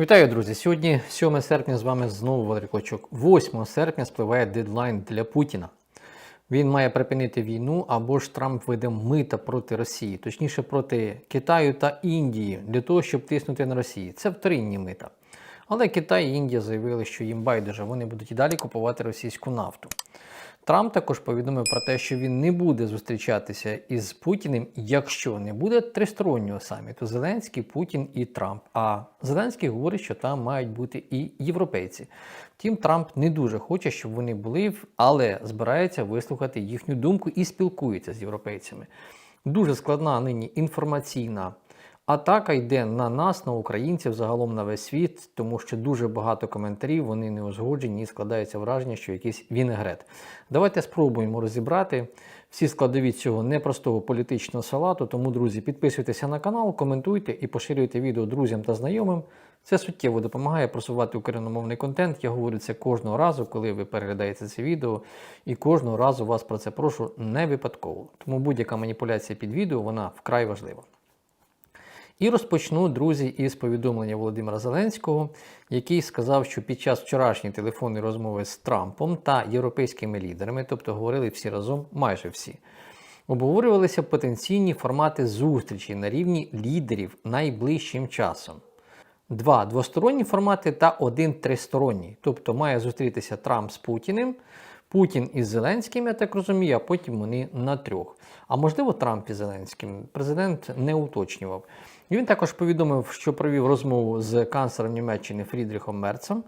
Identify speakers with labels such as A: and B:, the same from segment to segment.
A: Вітаю, друзі! Сьогодні 7 серпня з вами знову Валерій Клочок. 8 серпня спливає дедлайн для Путіна. Він має припинити війну або ж Трамп веде мита проти Росії, точніше проти Китаю та Індії, для того, щоб тиснути на Росію. Це вторинні мита. Але Китай і Індія заявили, що їм байдуже, вони будуть і далі купувати російську нафту. Трамп також повідомив про те, що він не буде зустрічатися із Путіним, якщо не буде тристороннього саміту Зеленський, Путін і Трамп. А Зеленський говорить, що там мають бути і європейці. Втім, Трамп не дуже хоче, щоб вони були, але збирається вислухати їхню думку і спілкується з європейцями. Дуже складна нині інформаційна. Атака йде на нас, на українців, загалом на весь світ, тому що дуже багато коментарів, вони не узгоджені і складається враження, що якийсь вінегрет. Давайте спробуємо розібрати всі складові цього непростого політичного салату. Тому, друзі, підписуйтеся на канал, коментуйте і поширюйте відео друзям та знайомим. Це суттєво допомагає просувати україномовний контент. Я говорю це кожного разу, коли ви переглядаєте це відео, і кожного разу вас про це прошу не випадково. Тому будь-яка маніпуляція під відео вона вкрай важлива. І розпочну, друзі, із повідомлення Володимира Зеленського, який сказав, що під час вчорашньої телефонної розмови з Трампом та європейськими лідерами, тобто говорили всі разом, майже всі, обговорювалися потенційні формати зустрічі на рівні лідерів найближчим часом. Два двосторонні формати та один тристоронній. Тобто має зустрітися Трамп з Путіним, Путін із Зеленським, я так розумію, а потім вони на трьох. А можливо, Трамп із Зеленським. Президент не уточнював. Він також повідомив, що провів розмову з канцлером Німеччини Фрідріхом Мерцем.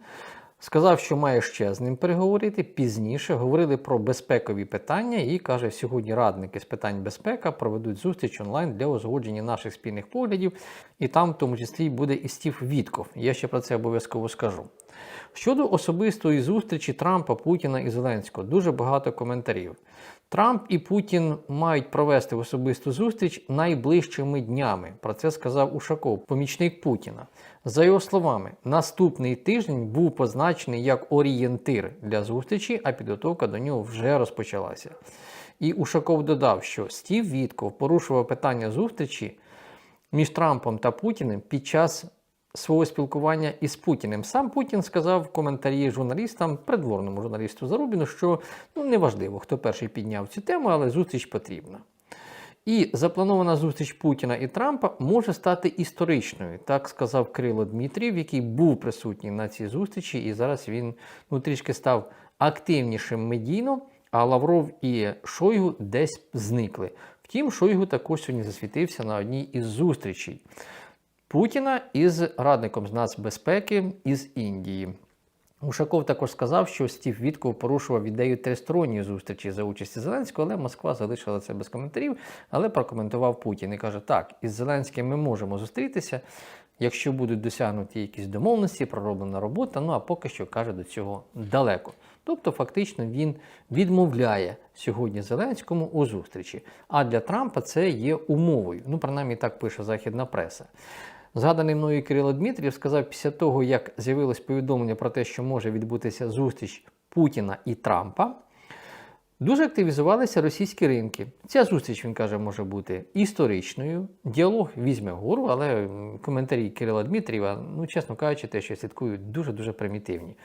A: Сказав, що має ще з ним переговорити. Пізніше говорили про безпекові питання і каже, сьогодні радники з питань безпеки проведуть зустріч онлайн для узгодження наших спільних поглядів, і там, в тому числі, буде і Стів Вітков. Я ще про це обов'язково скажу. Щодо особистої зустрічі Трампа, Путіна і Зеленського, дуже багато коментарів. Трамп і Путін мають провести особисту зустріч найближчими днями. Про це сказав Ушаков, помічник Путіна. За його словами, наступний тиждень був позначений як орієнтир для зустрічі, а підготовка до нього вже розпочалася. І Ушаков додав, що Стів Вітков порушував питання зустрічі між Трампом та Путіним під час свого спілкування із Путіним. Сам Путін сказав в коментарі журналістам, придворному журналісту Зарубіну, що ну неважливо, хто перший підняв цю тему, але зустріч потрібна. І запланована зустріч Путіна і Трампа може стати історичною, так сказав Крило Дмитрів, який був присутній на цій зустрічі, і зараз він ну, трішки став активнішим медійно, а Лавров і Шойгу десь зникли. Втім, Шойгу також сьогодні засвітився на одній із зустрічей Путіна із радником з нацбезпеки із Індії. Ушаков також сказав, що Стів Вітков порушував ідею тристоронньої зустрічі за участі Зеленського, але Москва залишила це без коментарів. Але прокоментував Путін і каже: так, із Зеленським ми можемо зустрітися, якщо будуть досягнуті якісь домовленості, пророблена робота. Ну а поки що каже до цього далеко. Тобто, фактично, він відмовляє сьогодні Зеленському у зустрічі. А для Трампа це є умовою. Ну, принаймні так пише західна преса. Згаданий мною Кирило Дмитрів сказав після того, як з'явилось повідомлення про те, що може відбутися зустріч Путіна і Трампа. Дуже активізувалися російські ринки. Ця зустріч, він каже, може бути історичною. Діалог візьме вгору, але коментарі Кирила Дмитрієва, ну, чесно кажучи, те, що я слідкую, дуже-дуже примітивні.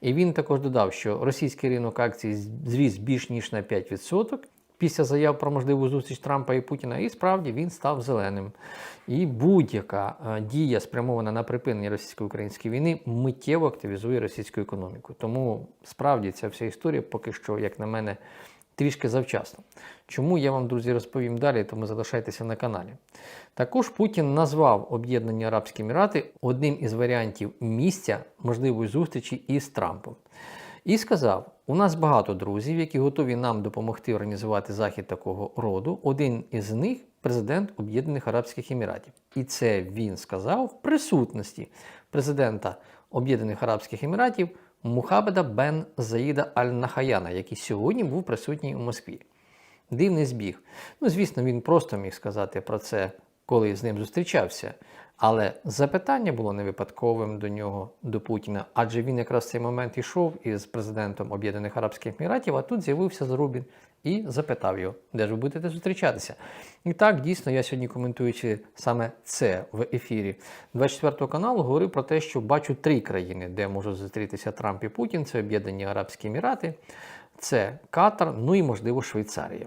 A: І він також додав, що російський ринок акцій зріс більш ніж на 5% після заяв про можливу зустріч Трампа і Путіна, і справді він став зеленим. І будь-яка е, дія, спрямована на припинення російсько-української війни, миттєво активізує російську економіку. Тому справді ця вся історія поки що, як на мене, трішки завчасно. Чому я вам, друзі, розповім далі, тому залишайтеся на каналі. Також Путін назвав Об'єднані Арабські Емірати одним із варіантів місця можливої зустрічі із Трампом. І сказав: у нас багато друзів, які готові нам допомогти організувати захід такого роду. Один із них президент Об'єднаних Арабських Еміратів. І це він сказав в присутності президента Об'єднаних Арабських Еміратів Мухабеда Бен Заїда Аль-Нахаяна, який сьогодні був присутній у Москві. Дивний збіг. Ну, звісно, він просто міг сказати про це, коли з ним зустрічався. Але запитання було не випадковим до нього, до Путіна, адже він якраз в цей момент йшов із президентом Об'єднаних Арабських Еміратів, а тут з'явився Зарубін і запитав його, де ж ви будете зустрічатися. І так, дійсно, я сьогодні коментуючи саме це в ефірі 24 каналу, говорив про те, що бачу три країни, де можуть зустрітися Трамп і Путін: це Об'єднані Арабські Емірати, це Катар, ну і можливо Швейцарія.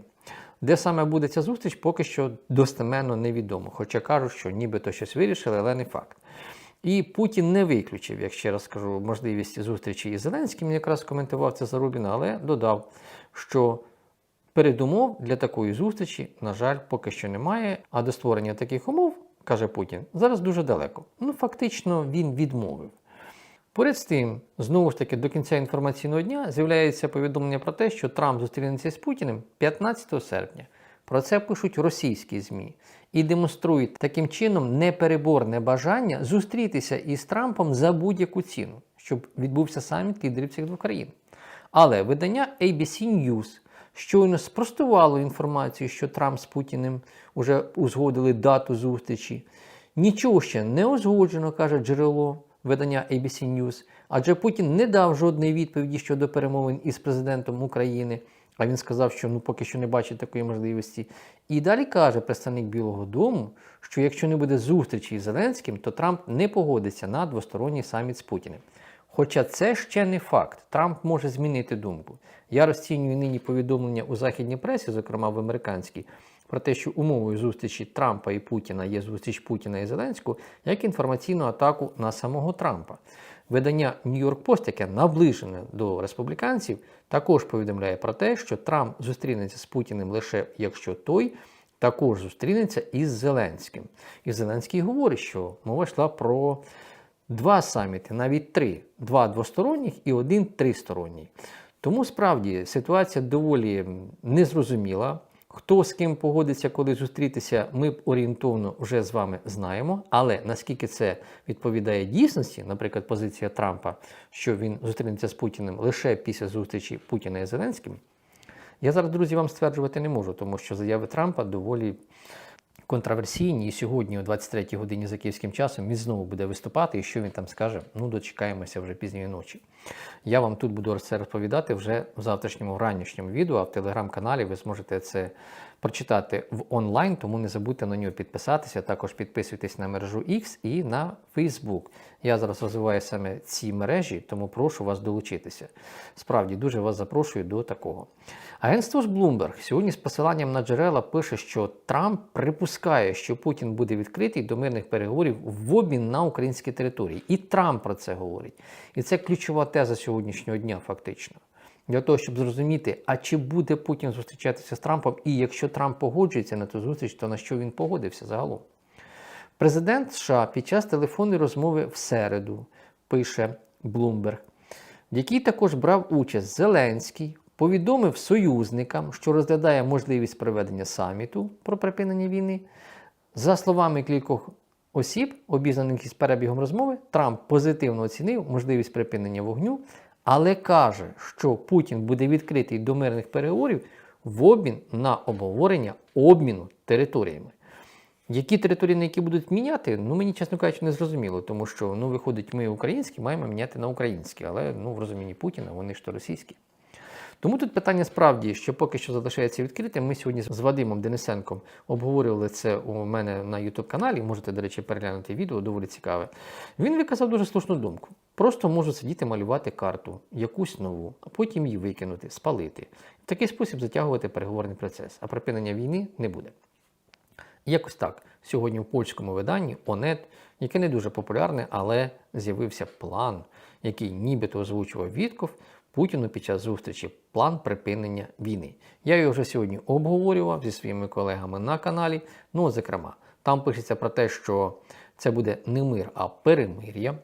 A: Де саме буде ця зустріч, поки що достеменно невідомо. Хоча кажуть, що нібито щось вирішили, але не факт. І Путін не виключив, як ще раз скажу, можливість зустрічі із Зеленським. Якраз коментував це Зарубіна, але додав, що передумов для такої зустрічі, на жаль, поки що немає. А до створення таких умов, каже Путін, зараз дуже далеко. Ну, фактично, він відмовив. Поряд з тим, знову ж таки, до кінця інформаційного дня з'являється повідомлення про те, що Трамп зустрінеться з Путіним 15 серпня. Про це пишуть російські ЗМІ і демонструють таким чином непереборне бажання зустрітися із Трампом за будь-яку ціну, щоб відбувся саміт лідерів цих двох країн. Але видання ABC News щойно спростувало інформацію, що Трамп з Путіним вже узгодили дату зустрічі. Нічого ще не узгоджено, каже джерело видання ABC News, адже Путін не дав жодної відповіді щодо перемовин із президентом України. А він сказав, що ну поки що не бачить такої можливості. І далі каже представник Білого Дому, що якщо не буде зустрічі із Зеленським, то Трамп не погодиться на двосторонній саміт з Путіним. Хоча це ще не факт. Трамп може змінити думку. Я розцінюю нині повідомлення у західній пресі, зокрема в американській, про те, що умовою зустрічі Трампа і Путіна є зустріч Путіна і Зеленського, як інформаційну атаку на самого Трампа. Видання York Post, яке наближене до республіканців, також повідомляє про те, що Трамп зустрінеться з Путіним лише якщо той також зустрінеться із Зеленським. І Зеленський говорить, що мова йшла про два саміти, навіть три: два двосторонніх і один тристоронній. Тому справді ситуація доволі незрозуміла. Хто з ким погодиться, коли зустрітися, ми орієнтовно вже з вами знаємо. Але наскільки це відповідає дійсності, наприклад, позиція Трампа, що він зустрінеться з Путіним лише після зустрічі Путіна і Зеленським, я зараз, друзі, вам стверджувати не можу, тому що заяви Трампа доволі контроверсійні. І сьогодні, о 23-й годині за київським часом, він знову буде виступати. І що він там скаже? Ну, дочекаємося вже пізньої ночі. Я вам тут буду це розповідати вже в завтрашньому ранішньому відео, а в телеграм-каналі ви зможете це прочитати в онлайн, тому не забудьте на нього підписатися. Також підписуйтесь на мережу X і на Facebook. Я зараз розвиваю саме ці мережі, тому прошу вас долучитися. Справді дуже вас запрошую до такого. Агентство ж Bloomberg сьогодні з посиланням на джерела пише, що Трамп припускає, що Путін буде відкритий до мирних переговорів в обмін на українські території. І Трамп про це говорить. І це ключова теза сьогоднішнього дня, фактично. Для того, щоб зрозуміти, а чи буде Путін зустрічатися з Трампом, і якщо Трамп погоджується на ту зустріч, то на що він погодився загалом? Президент США під час телефонної розмови в середу, пише Bloomberg, в якій також брав участь Зеленський, повідомив союзникам, що розглядає можливість проведення саміту про припинення війни. За словами кількох осіб, обізнаних із перебігом розмови, Трамп позитивно оцінив можливість припинення вогню, але каже, що Путін буде відкритий до мирних переговорів в обмін на обговорення обміну територіями. Які території, на які будуть міняти, ну мені, чесно кажучи, не зрозуміло, тому що ну, виходить, ми українські маємо міняти на українські, але ну, в розумінні Путіна вони ж то російські. Тому тут питання справді, що поки що залишається відкритим. Ми сьогодні з Вадимом Денисенком обговорювали це у мене на YouTube каналі. Можете, до речі, переглянути відео, доволі цікаве. Він виказав дуже слушну думку. Просто можу сидіти малювати карту, якусь нову, а потім її викинути, спалити. В такий спосіб затягувати переговорний процес, а припинення війни не буде. Якось так. Сьогодні в польському виданні ОНЕТ, яке не дуже популярне, але з'явився план, який нібито озвучував Вітков Путіну під час зустрічі план припинення війни. Я його вже сьогодні обговорював зі своїми колегами на каналі. Ну, зокрема, там пишеться про те, що це буде не мир, а перемир'я.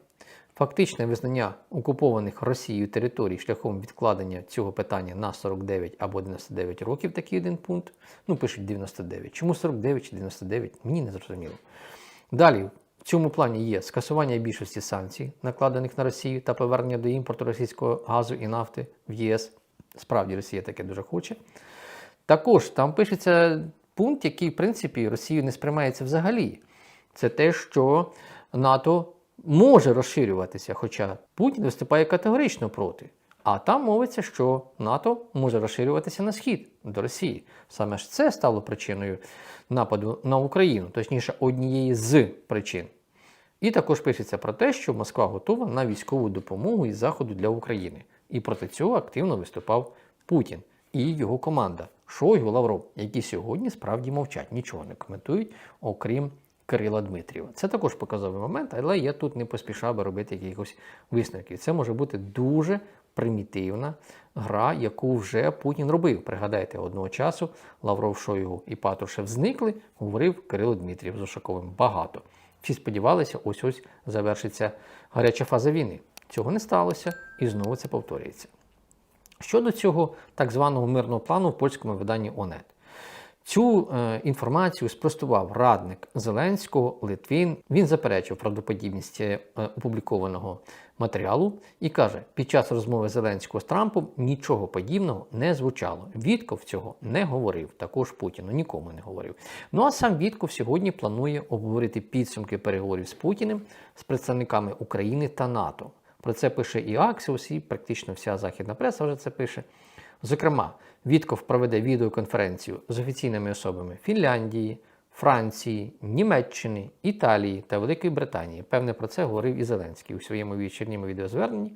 A: Фактичне визнання окупованих Росією територій шляхом відкладення цього питання на 49 або 99 років, такий один пункт. Ну, пишуть 99. Чому 49 чи 99? Мені не зрозуміло. Далі, цьому плані є скасування більшості санкцій, накладених на Росію, та повернення до імпорту російського газу і нафти в ЄС. Справді, Росія таке дуже хоче. Також там пишеться пункт, який, в принципі, Росію не сприймається взагалі. Це те, що НАТО може розширюватися, хоча Путін виступає категорично проти. А там мовиться, що НАТО може розширюватися на схід до Росії. Саме ж це стало причиною нападу на Україну, точніше, однією з причин. І також пишеться про те, що Москва готова на військову допомогу із Заходу для України. І проти цього активно виступав Путін і його команда Шойгу Лавров, які сьогодні справді мовчать, нічого не коментують, окрім Кирила Дмитрієва. Це також показовий момент, але я тут не поспішав би робити якихось висновків. Це може бути дуже примітивна гра, яку вже Путін робив. Пригадайте, одного часу Лавров Шойгу і Патрушев зникли, говорив Кирило Дмитрієв з Ушаковим багато. Всі сподівалися, ось ось завершиться гаряча фаза війни. Цього не сталося, і знову це повторюється. Щодо цього так званого мирного плану в польському виданні ОНЕТ. Цю е, інформацію спростував радник Зеленського Литвин. Він заперечив правдоподібність е, опублікованого матеріалу і каже: під час розмови Зеленського з Трампом нічого подібного не звучало. Вітков цього не говорив. Також Путіну нікому не говорив. Ну а сам Вітков сьогодні планує обговорити підсумки переговорів з Путіним з представниками України та НАТО. Про це пише і Аксіос, і практично вся західна преса вже це пише. Зокрема, Вітков проведе відеоконференцію з офіційними особами Фінляндії, Франції, Німеччини, Італії та Великої Британії. Певне про це говорив і Зеленський у своєму вечірньому відеозверненні.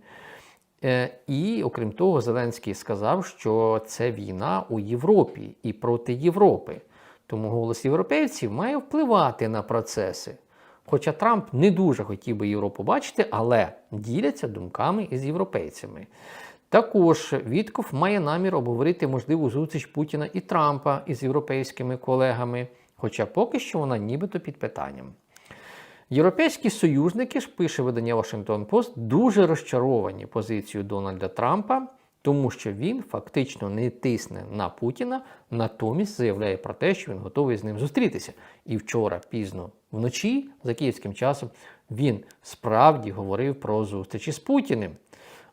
A: Е, І, окрім того, Зеленський сказав, що це війна у Європі і проти Європи. Тому голос європейців має впливати на процеси. Хоча Трамп не дуже хотів би Європу бачити, але діляться думками із європейцями. Також Вітков має намір обговорити можливу зустріч Путіна і Трампа із європейськими колегами, хоча поки що вона нібито під питанням. Європейські союзники ж пише видання Washington Post, дуже розчаровані позицією Дональда Трампа, тому що він фактично не тисне на Путіна, натомість заявляє про те, що він готовий з ним зустрітися. І вчора, пізно вночі, за київським часом, він справді говорив про зустрічі з Путіним.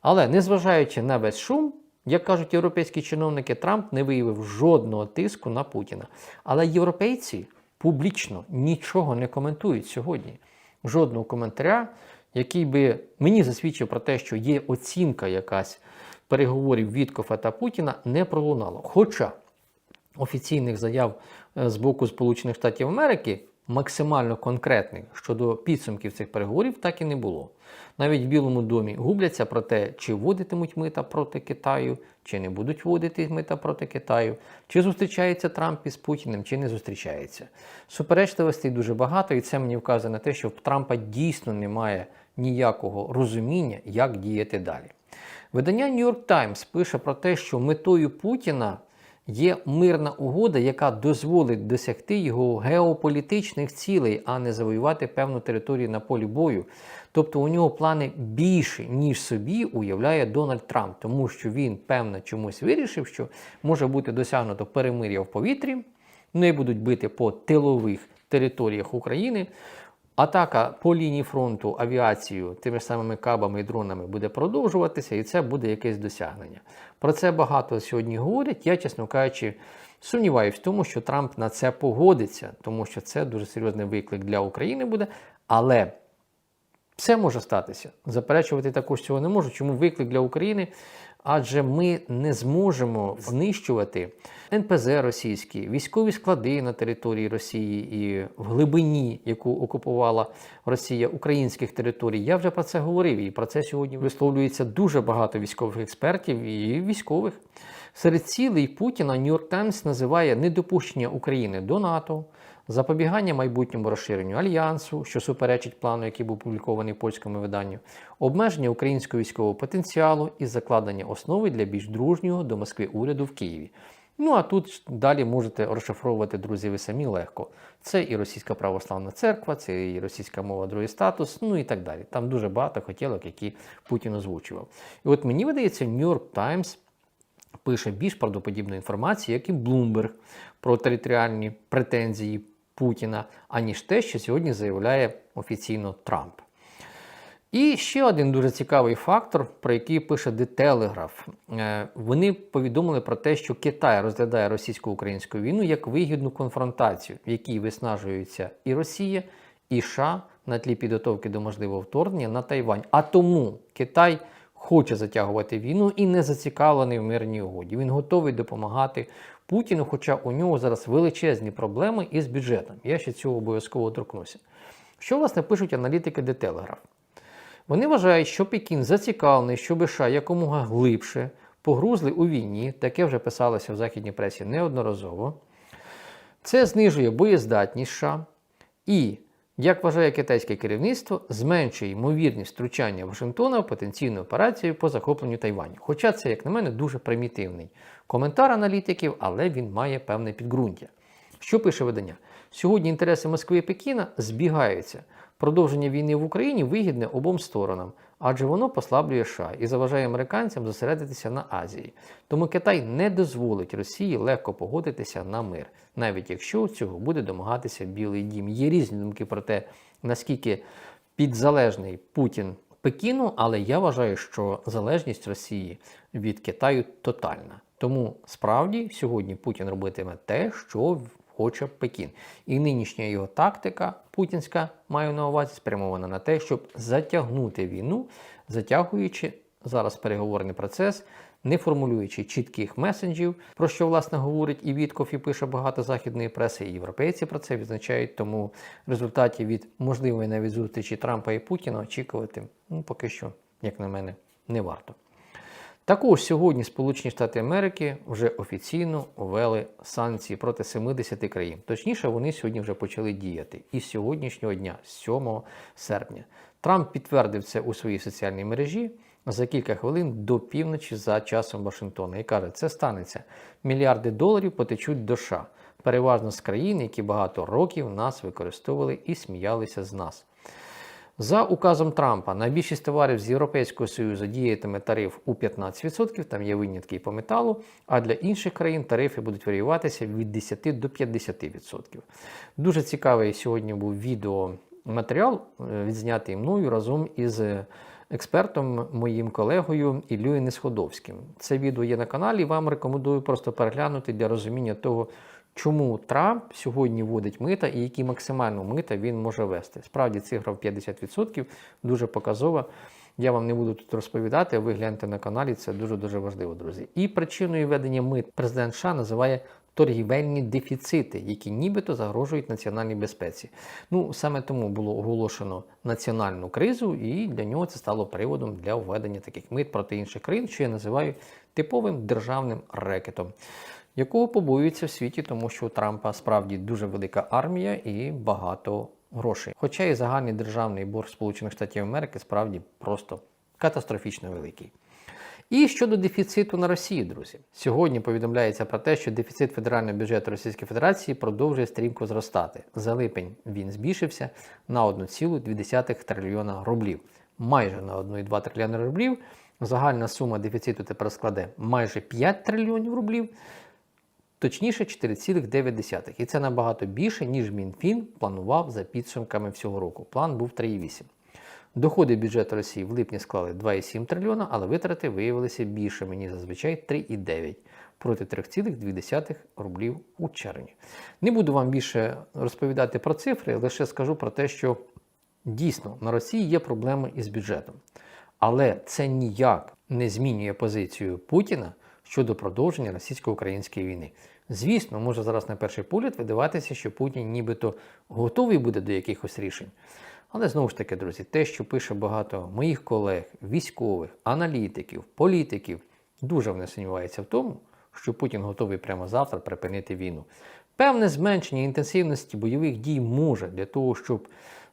A: Але незважаючи на весь шум, як кажуть європейські чиновники, Трамп не виявив жодного тиску на Путіна. Але європейці публічно нічого не коментують сьогодні. Жодного коментаря, який би мені засвідчив про те, що є оцінка якась переговорів Віткофа та Путіна, не пролунало. Хоча офіційних заяв е, з боку Сполучених Штатів Америки максимально конкретних щодо підсумків цих переговорів так і не було. Навіть в Білому домі губляться про те, чи вводитимуть мита проти Китаю, чи не будуть вводити мита проти Китаю, чи зустрічається Трамп із Путіним, чи не зустрічається. Суперечливостей дуже багато, і це мені вказує на те, що в Трампа дійсно немає ніякого розуміння, як діяти далі. Видання New York Times пише про те, що метою Путіна є мирна угода, яка дозволить досягти його геополітичних цілей, а не завоювати певну територію на полі бою. Тобто у нього плани більше, ніж собі уявляє Дональд Трамп, тому що він, певно, чомусь вирішив, що може бути досягнуто перемир'я в повітрі, не будуть бити по тилових територіях України. Атака по лінії фронту авіацією тими ж самими кабами і дронами буде продовжуватися, і це буде якесь досягнення. Про це багато сьогодні говорять. Я, чесно кажучи, сумніваюся в тому, що Трамп на це погодиться, тому що це дуже серйозний виклик для України буде. Але все може статися. Заперечувати також цього не можу. Чому виклик для України? Адже ми не зможемо знищувати НПЗ російські, військові склади на території Росії і в глибині, яку окупувала Росія українських територій. Я вже про це говорив, і про це сьогодні висловлюється дуже багато військових експертів і військових. Серед цілей Путіна Нью-Йорк Таймс називає недопущення України до НАТО, запобігання майбутньому розширенню альянсу, що суперечить плану, який був опублікований в польському виданню, обмеження українського військового потенціалу і закладення основи для більш дружнього до Москви уряду в Києві. Ну а тут далі можете розшифровувати, друзі, ви самі легко. Це і Російська православна церква, це і російська мова, другий статус, ну і так далі. Там дуже багато хотілок, які Путін озвучував. І от мені видається, York Times пише більш правдоподібну інформацію, як і Bloomberg про територіальні претензії Путіна, аніж те, що сьогодні заявляє офіційно Трамп. І ще один дуже цікавий фактор, про який пише The Telegraph. Е, Вони повідомили про те, що Китай розглядає російсько-українську війну як вигідну конфронтацію, в якій виснажуються і Росія, і США на тлі підготовки до можливого вторгнення на Тайвань. А тому Китай хоче затягувати війну і не зацікавлений в мирній угоді. Він готовий допомагати Путіну, хоча у нього зараз величезні проблеми із бюджетом. Я ще цього обов'язково торкнуся. Що власне пишуть аналітики The Telegraph? Вони вважають, що Пекін зацікавлений, щоб США якомога глибше погрузли у війні, таке вже писалося в західній пресі неодноразово. Це знижує боєздатність США і, як вважає китайське керівництво, зменшує ймовірність втручання Вашингтона в потенційну операцію по захопленню Тайваню. Хоча це, як на мене, дуже примітивний коментар аналітиків, але він має певне підґрунтя. Що пише видання? Сьогодні інтереси Москви і Пекіна збігаються. Продовження війни в Україні вигідне обом сторонам, адже воно послаблює США і заважає американцям зосередитися на Азії. Тому Китай не дозволить Росії легко погодитися на мир, навіть якщо цього буде домагатися Білий Дім. Є різні думки про те, наскільки підзалежний Путін Пекіну, але я вважаю, що залежність Росії від Китаю тотальна. Тому справді сьогодні Путін робитиме те, що хоче Пекін. І нинішня його тактика путінська маю на увазі спрямована на те, щоб затягнути війну, затягуючи зараз переговорний процес, не формулюючи чітких месенджів, про що власне говорить і Вітков, і пише багато західної преси, і європейці про це відзначають. Тому в результаті від можливої навіть зустрічі Трампа і Путіна очікувати ну, поки що, як на мене, не варто. Також сьогодні Сполучені Штати Америки вже офіційно ввели санкції проти 70 країн. Точніше, вони сьогодні вже почали діяти. І з сьогоднішнього дня, 7 серпня, Трамп підтвердив це у своїй соціальній мережі за кілька хвилин до півночі за часом Вашингтона. І каже, це станеться. Мільярди доларів потечуть до США, переважно з країн, які багато років нас використовували і сміялися з нас. За указом Трампа на більшість товарів з Європейського Союзу діятиме тариф у 15%, там є винятки і по металу, а для інших країн тарифи будуть варіюватися від 10 до 50%. Дуже цікавий сьогодні був відеоматеріал, е, відзнятий мною разом із експертом, моїм колегою Іллею Несходовським. Це відео є на каналі, вам рекомендую просто переглянути для розуміння того, чому Трамп сьогодні вводить мита і які максимально мита він може вести. Справді цифра в 50% дуже показова. Я вам не буду тут розповідати, ви гляньте на каналі, це дуже-дуже важливо, друзі. І причиною ведення мит президент США називає торгівельні дефіцити, які нібито загрожують національній безпеці. Ну, саме тому було оголошено національну кризу, і для нього це стало приводом для введення таких мит проти інших країн, що я називаю типовим державним рекетом якого побоюються в світі, тому що у Трампа справді дуже велика армія і багато грошей. Хоча і загальний державний борг Сполучених Штатів Америки справді просто катастрофічно великий. І щодо дефіциту на Росії, друзі, сьогодні повідомляється про те, що дефіцит федерального бюджету Російської Федерації продовжує стрімко зростати. За липень він збільшився на 1,2 трильйона рублів. Майже на 1,2 трильйона рублів. Загальна сума дефіциту тепер складе майже 5 трильйонів рублів. Точніше 4,9. І це набагато більше, ніж Мінфін планував за підсумками всього року. План був 3,8. Доходи бюджету Росії в липні склали 2,7 трильйона, але витрати виявилися більшими, ніж зазвичай 3,9 проти 3,2 рублів у червні. Не буду вам більше розповідати про цифри, лише скажу про те, що дійсно на Росії є проблеми із бюджетом. Але це ніяк не змінює позицію Путіна щодо продовження російсько-української війни. Звісно, може зараз на перший погляд видаватися, що Путін нібито готовий буде до якихось рішень. Але знову ж таки, друзі, те, що пише багато моїх колег, військових, аналітиків, політиків, дуже вони сумніваються в тому, що Путін готовий прямо завтра припинити війну. Певне зменшення інтенсивності бойових дій може для того, щоб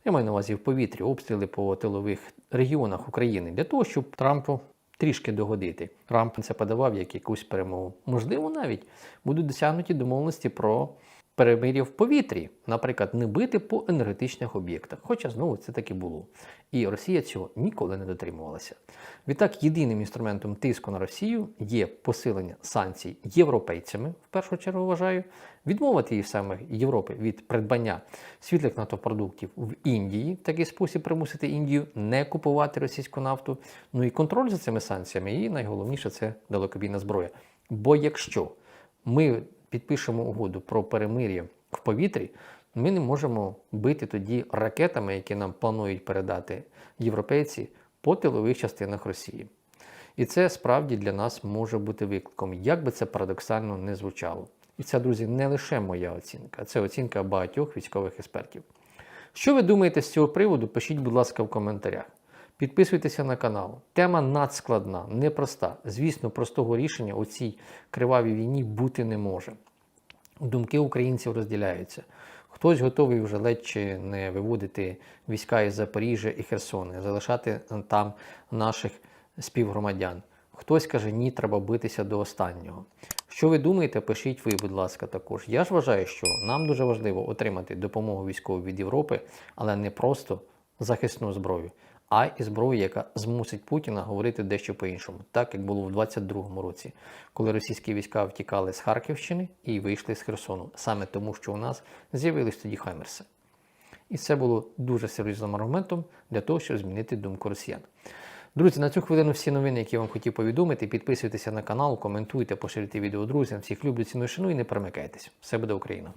A: я маю на увазі в повітрі обстріли по тилових регіонах України, для того, щоб Трампу трішки догодити. Трамп це подавав як якусь перемогу. Можливо, навіть будуть досягнуті домовленості про перемир'я в повітрі, наприклад, не бити по енергетичних об'єктах. Хоча знову це таки було. І Росія цього ніколи не дотримувалася. Відтак, єдиним інструментом тиску на Росію є посилення санкцій європейцями, в першу чергу вважаю, відмовити її саме Європи від придбання світлих нафтопродуктів в Індії, в такий спосіб примусити Індію не купувати російську нафту. Ну і контроль за цими санкціями, і найголовніше це далекобійна зброя. Бо якщо ми підпишемо угоду про перемир'я в повітрі, ми не можемо бити тоді ракетами, які нам планують передати європейці по тилових частинах Росії. І це справді для нас може бути викликом, як би це парадоксально не звучало. І це, друзі, не лише моя оцінка, це оцінка багатьох військових експертів. Що ви думаєте з цього приводу? Пишіть, будь ласка, в коментарях. Підписуйтеся на канал. Тема надскладна, непроста. Звісно, простого рішення у цій кривавій війні бути не може. Думки українців розділяються. Хтось готовий вже ледь чи не виводити війська із Запоріжжя і Херсона, залишати там наших співгромадян. Хтось каже, ні, треба битися до останнього. Що ви думаєте, пишіть ви, будь ласка, також. Я ж вважаю, що нам дуже важливо отримати допомогу військову від Європи, але не просто захисну зброю, а і зброю, яка змусить Путіна говорити дещо по-іншому, так як було в 22-му році, коли російські війська втікали з Харківщини і вийшли з Херсону, саме тому, що у нас з'явились тоді Хаймерси. І це було дуже серйозним аргументом для того, щоб змінити думку росіян. Друзі, на цю хвилину всі новини, які я вам хотів повідомити. Підписуйтеся на канал, коментуйте, поширюйте відео друзям. Всіх люблю, ціную, шаную і не перемикайтесь. Все буде Україна!